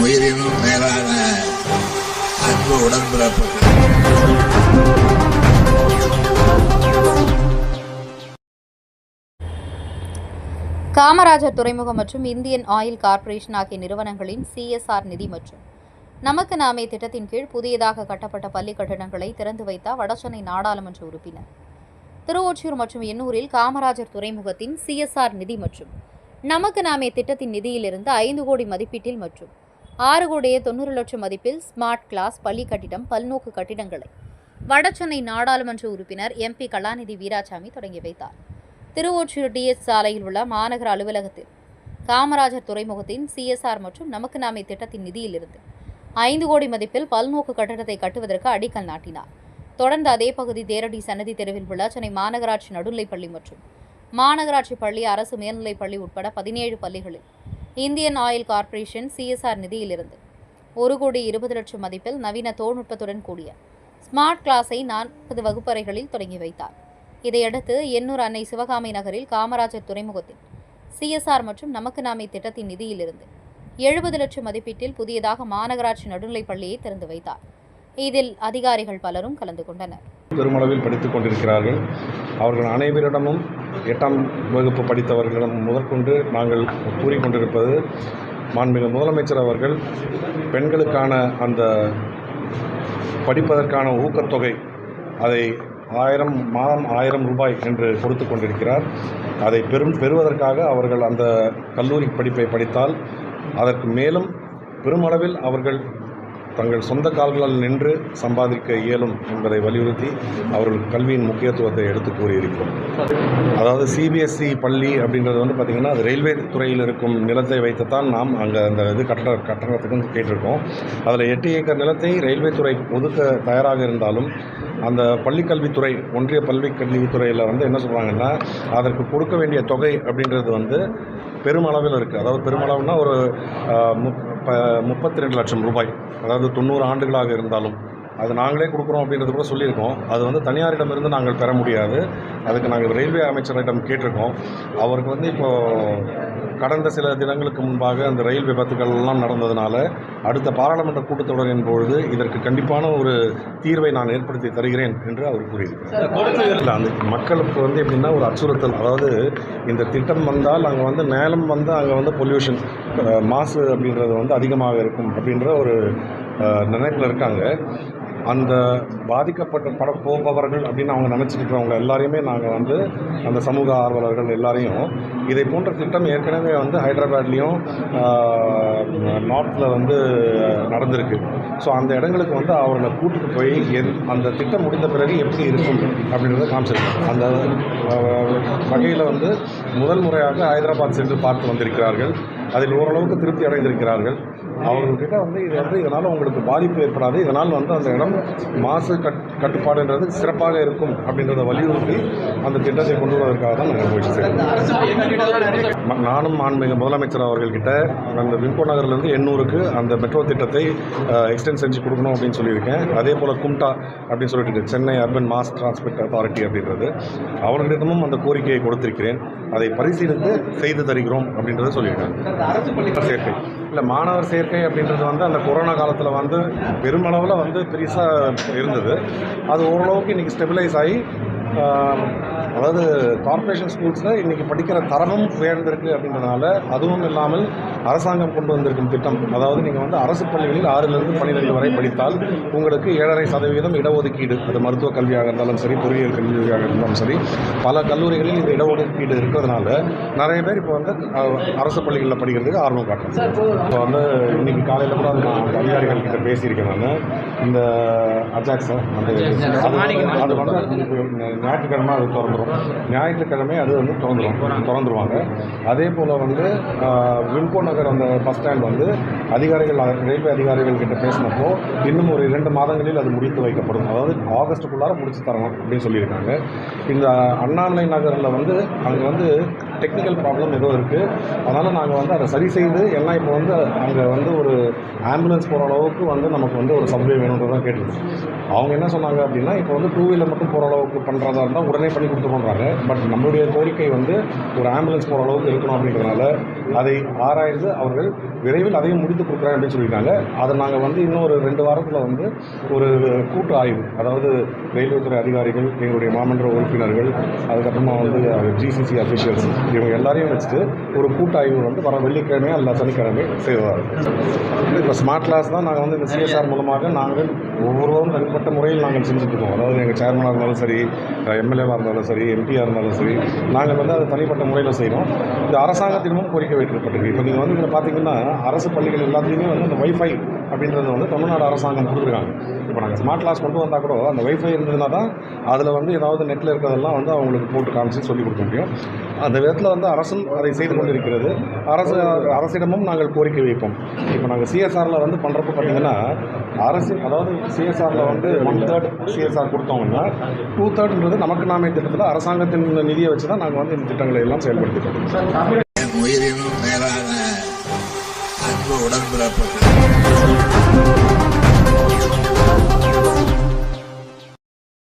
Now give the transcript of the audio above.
உயிரினும் மேலான அன்பு உடன்பிறப்பு காமராஜர் துறைமுகம் மற்றும் இந்தியன் ஆயில் கார்ப்பரேஷன் ஆகிய நிறுவனங்களின் சிஎஸ்ஆர் நிதி மற்றும் நமக்கு நாமே திட்டத்தின் கீழ் புதியதாக கட்டப்பட்ட பள்ளி கட்டடங்களை திறந்து வைத்தார் வடசென்னை நாடாளுமன்ற உறுப்பினர். திருவொற்றியூர் மற்றும் எண்ணூரில் காமராஜர் துறைமுகத்தின் சிஎஸ்ஆர் நிதி மற்றும் நமக்கு நாமே திட்டத்தின் நிதியிலிருந்து ஐந்து கோடி மதிப்பீட்டில் மற்றும் ஆறு கோடியே தொண்ணூறு லட்சம் மதிப்பில் ஸ்மார்ட் கிளாஸ் பள்ளி கட்டிடம் பல்நோக்கு கட்டிடங்களை. வடசென்னை நாடாளுமன்ற உறுப்பினர் எம்பி கலாநிதி வீராசாமி தொடங்கி வைத்தார். திருவொற்றியூர் டிஎஸ் சாலையில் உள்ள மாநகர அலுவலகத்தில் காமராஜர் துறைமுகத்தின் சிஎஸ்ஆர் மற்றும் நமக்கு நாமே திட்டத்தின் நிதியிலிருந்து ஐந்து கோடி மதிப்பில் பல்நோக்கு கட்டடத்தை கட்டுவதற்கு அடிக்கல் நாட்டினார். தொடர்ந்து அதே பகுதி தேரடி சன்னதி தெருவில் உள்ள சென்னை மாநகராட்சி நடுநிலைப்பள்ளி மற்றும் மாநகராட்சி பள்ளி அரசு மேல்நிலைப் பள்ளி உட்பட பதினேழு பள்ளிகளில் இந்தியன் ஆயில் கார்ப்பரேஷன் சிஎஸ்ஆர் நிதியிலிருந்து ஒரு கோடி இருபது லட்சம் மதிப்பில் நவீன தொழில்நுட்பத்துடன் கூடிய ஸ்மார்ட் கிளாஸை நாற்பது வகுப்பறைகளில் தொடங்கி வைத்தார். இதையடுத்து எண்ணூர் அன்னை சிவகாமி நகரில் காமராஜர் துறைமுகத்தில் சிஎஸ்ஆர் மற்றும் நமக்கு நாமே திட்டத்தின் நிதியிலிருந்து எழுபது லட்சம் மதிப்பீட்டில் புதியதாக மாநகராட்சி நடுநிலைப் பள்ளியை திறந்து வைத்தார். இதில் அதிகாரிகள் பலரும் கலந்து கொண்டனர். பெருமளவில் படித்துக் கொண்டிருக்கிறார்கள். அவர்கள் அனைவரிடமும் எட்டாம் வகுப்பு படித்தவர்களிடம் முதற்கொண்டு நாங்கள் கூறிக்கொண்டிருப்பது மாண்புமிகு முதலமைச்சர் அவர்கள் பெண்களுக்கான அந்த படிப்பதற்கான ஊக்கத்தொகை அதை ஆயிரம் மாதம் ஆயிரம் ரூபாய் என்று கொடுத்து கொண்டிருக்கிறார். அதை பெரும் பெறுவதற்காக அவர்கள் அந்த கல்லூரி படிப்பை படித்தால் அதற்கு மேலும் பெருமளவில் அவர்கள் தங்கள் சொந்த கால்களால் நின்று சம்பாதிக்க இயலும் என்பதை வலியுறுத்தி அவர்கள் கல்வியின் முக்கியத்துவத்தை எடுத்து கூறியிருக்கிறோம். அதாவது சிபிஎஸ்சி பள்ளி அப்படின்றது வந்து பார்த்திங்கன்னா அது ரயில்வே துறையில் இருக்கும் நிலத்தை வைத்துத்தான் நாம் அங்கே அந்த இது கட்டட கட்டணத்துக்கும் கேட்டிருக்கோம். அதில் எட்டு ஏக்கர் நிலத்தை ரயில்வே துறை ஒதுக்க தயாராக இருந்தாலும் அந்த பள்ளிக்கல்வித்துறை ஒன்றிய பள்ளிக்கல்வித்துறையில் வந்து என்ன சொல்கிறாங்கன்னா அதற்கு கொடுக்க வேண்டிய தொகை அப்படின்றது வந்து பெருமளவில் இருக்குது அதாவது பெருமளவுனா ஒரு ஆஹ், ப முப்பத்தி ரெண்டு லட்சம் ரூபாய். அதாவது தொண்ணூறு ஆண்டுகளாக இருந்தாலும். அது நாங்களே கொடுக்குறோம் அப்படின்றது கூட சொல்லியிருக்கோம். அது வந்து தனியாரிடமிருந்து நாங்கள் பெற முடியாது. அதுக்கு நாங்கள் ரயில்வே அமைச்சரிடம் கேட்டிருக்கோம். அவருக்கு வந்து இப்போது கடந்த சில தினங்களுக்கு முன்பாக அந்த ரயில் விபத்துகள் எல்லாம் நடந்ததுனால அடுத்த பாராளுமன்ற கூட்டத்தொடரின் பொழுது இதற்கு கண்டிப்பான ஒரு தீர்வை நான் ஏற்படுத்தி தருகிறேன் என்று அவர் கூறியிருக்கிறார். இல்லை அந்த மக்களுக்கு வந்து எப்படின்னா ஒரு அச்சுறுத்தல். அதாவது இந்த திட்டம் வந்தால் அங்கே வந்து நேலம் வந்து அங்கே வந்து பொல்யூஷன் மாசு அப்படின்றது வந்து அதிகமாக இருக்கும் அப்படின்ற ஒரு நினைப்பில் இருக்காங்க. அந்த பாதிக்கப்பட்ட பட போபவர்கள் அப்படின்னு அவங்க நினச்சிட்டு இருக்கிறவங்க எல்லாரையுமே நாங்கள் வந்து அந்த சமூக ஆர்வலர்கள் எல்லாரையும் இதை போன்ற திட்டம் ஏற்கனவே வந்து ஹைதராபாத்லேயும் நார்த்தில் வந்து நடந்திருக்கு. ஸோ அந்த இடங்களுக்கு வந்து அவர்களை கூட்டிட்டு போய் எந் அந்த திட்டம் முடிந்த பிறகு எப்படி இருக்கும் அப்படின்றத காமிச்சிருக்கோம் அந்த வகையில் வந்து முதல் முறையாக ஹைதராபாத் சென்று பார்த்து வந்திருக்கிறார்கள். அதில் ஓரளவுக்கு திருப்தி அடைந்திருக்கிறார்கள். அவங்கக்கிட்ட வந்து இது வந்து இதனால் உங்களுக்கு பாதிப்பு ஏற்படாது. இதனால் வந்து அந்த இடம் மாசு கட் கட்டுப்பாடுன்றது சிறப்பாக இருக்கும் அப்படின்றத வலியுறுத்தி அந்த திட்டத்தை கொண்டு வருவதற்காக தான் நாங்கள் ம- நானும் மாண்புமிகு முதலமைச்சர் அவர்கள்கிட்ட அந்த விம்கோ நகர்லேருந்து எண்ணூருக்கு அந்த மெட்ரோ திட்டத்தை எக்ஸ்டென்ட் செஞ்சு கொடுக்கணும் அப்படின்னு சொல்லியிருக்கேன். அதே போல் கும்டா அப்படின்னு சொல்லிட்டு Chennai urban mass transport authority அப்படின்றது. அவர்களிடமும் அந்த கோரிக்கையை கொடுத்திருக்கிறேன். அதை பரிசீலித்து செய்து தருகிறோம் அப்படின்றத சொல்லியிருக்காங்க. சேர்க்கை. இல்லை மாணவர் சேர்க்கை அப்படின்றது வந்து அந்த கொரோனா காலத்தில் வந்து பெருமளவில் வந்து பெருசாக இருந்தது. அது ஓரளவுக்கு இன்றைக்கி ஸ்டெபிலைஸ் ஆகி அதாவது கார்ப்பரேஷன் ஸ்கூல்ஸில் இன்றைக்கி படிக்கிற தரமும் உயர்ந்திருக்கு அப்படின்றதுனால அதுவும் இல்லாமல் அரசாங்கம் கொண்டு வந்திருக்கும் திட்டம். அதாவது நீங்கள் வந்து அரசு பள்ளிகளில் ஆறிலிருந்து பன்னிரெண்டு வரை படித்தால் உங்களுக்கு ஏழரை சதவீதம் இடஒதுக்கீடு அது மருத்துவ கல்வியாக இருந்தாலும் சரி பொறியியல் கல்வியாக இருந்தாலும் சரி பல கல்லூரிகளில் இந்த இடஒதுக்கீடு இருக்கிறதுனால நிறைய பேர் இப்போ வந்து அரசு பள்ளிகளில் படிக்கிறதுக்கு ஆர்வம் காட்டுறாங்க. இப்போ வந்து இன்னைக்கு காலையில் கூட அது நான் அதிகாரிகள் கிட்ட பேசியிருக்கேன் நான். இந்த அஜாக்ஸ் அது வந்து- ஞாயிற்றுக்கிழமை அது திறந்துடும் ஞாயிற்றுக்கிழமை அது வந்து திறந்துடும் திறந்துருவாங்க. அதே போல் வந்து வில்கோ நகர் அந்த பஸ் ஸ்டாண்ட் வந்து அதிகாரிகள் ரயில்வே அதிகாரிகள் கிட்ட பேசினப்போ இன்னும் ஒரு இரண்டு மாதங்களில் அது முடித்து வைக்கப்படும். அதாவது ஆகஸ்ட்டுக்குள்ளார முடிச்சு தரணும் அப்படின்னு சொல்லியிருக்காங்க. இந்த அண்ணாமலை நகரில் வந்து அங்கே வந்து டெக்னிக்கல் ப்ராப்ளம் ஏதோ இருக்குது அதனால் நாங்கள் வந்து அதை சரி செய்து எல்லாம் இப்போ வந்து அங்கே வந்து ஒரு ஆம்புலன்ஸ் போகிற அளவுக்கு வந்து நமக்கு வந்து ஒரு சப்வே வேணுன்றதான் கேட்டிருக்கோம் அவங்க என்ன சொன்னாங்க அப்படின்னா இப்போ வந்து டூ வீலர் மட்டும் போகிற அளவுக்கு பண்ணுறதா இருந்தால் உடனே பண்ணி கொடுத்துருவோம் பண்ணுறாங்க பட் நம்மளுடைய கோரிக்கை வந்து ஒரு ஆம்புலன்ஸ் போகிற அளவுக்கு இருக்கணும் அப்படின்றதுனால அதை ஆராய்ந்து அவர்கள் விரைவில் அதையும் முடித்து கொடுக்குறாங்க அப்படின்னு சொல்லியிருக்காங்க. அதை நாங்கள் வந்து இன்னும் ஒரு ரெண்டு வாரத்தில் வந்து ஒரு கூட்டு ஆய்வு அதாவது ரயில்வே துறை அதிகாரிகள் எங்களுடைய மாமன்ற உறுப்பினர்கள் அதுக்கப்புறமா வந்து ஜிசிசி அஃபிஷியல்ஸ் இவங்க எல்லாரையும் வச்சுட்டு ஒரு கூட்டு ஆய்வு வந்து வர வெள்ளிக்கிழமை அல்ல சனிக்கிழமை செய்வதாக இப்போ ஸ்மார்ட் கிளாஸ் தான் நாங்கள் வந்து இந்த சிஎஸ்ஆர் மூலமாக நாங்கள் ஒவ்வொருவரும் தனிப்பட்ட முறையில் நாங்கள் செஞ்சுட்ருக்கோம் அதாவது எங்கள் சேர்மனாக இருந்தாலும் சரி எம்எல்ஏவாக இருந்தாலும் சரி எம்பியாக இருந்தாலும் சரி நாங்கள் வந்து அதை தனிப்பட்ட முறையில் செய்கிறோம் இது அரசாங்கத்திடமும் கோரிக்கை வைக்கப்பட்டிருக்கு இப்போ நீங்கள் வந்து இதில் பார்த்தீங்கன்னா அரசு பள்ளிகள் எல்லாத்துலேயுமே வந்து இந்த ஒய்ஃபை அப்படின்றது வந்து தமிழ்நாடு அரசாங்கம் கொடுத்துருக்காங்க. இப்போ நாங்கள் ஸ்மார்ட் கிளாஸ் கொண்டு வந்தால் கூட அந்த வைஃபை இருந்ததுன்னா தான் அதில் வந்து ஏதாவது நெட்டில் இருக்கிறதெல்லாம் வந்து அவங்களுக்கு போட்டு காமிச்சு சொல்லிக் கொடுக்க முடியும். அந்த விதத்தில் வந்து அரசும் அதை செய்து கொண்டிருக்கிறது. அரசு அரசிடமும் நாங்கள் கோரிக்கை வைப்போம். இப்போ நாங்கள் சிஎஸ்ஆரில் வந்து பண்ணுறப்ப பார்த்திங்கன்னா அரசு அதாவது சிஎஸ்ஆரில் வந்து ஒன் தேர்ட் சிஎஸ்ஆர் கொடுத்தோம்னா டூ தேர்ட்ன்றது நமக்கு நாமே திட்டத்தில் அரசாங்கத்தின் நிதியை வச்சு தான் நாங்கள் வந்து இந்த திட்டங்களை எல்லாம் செயல்படுத்திக்கிறோம் உயிரினும் மேலான அன்பு உடன்பிறப்பு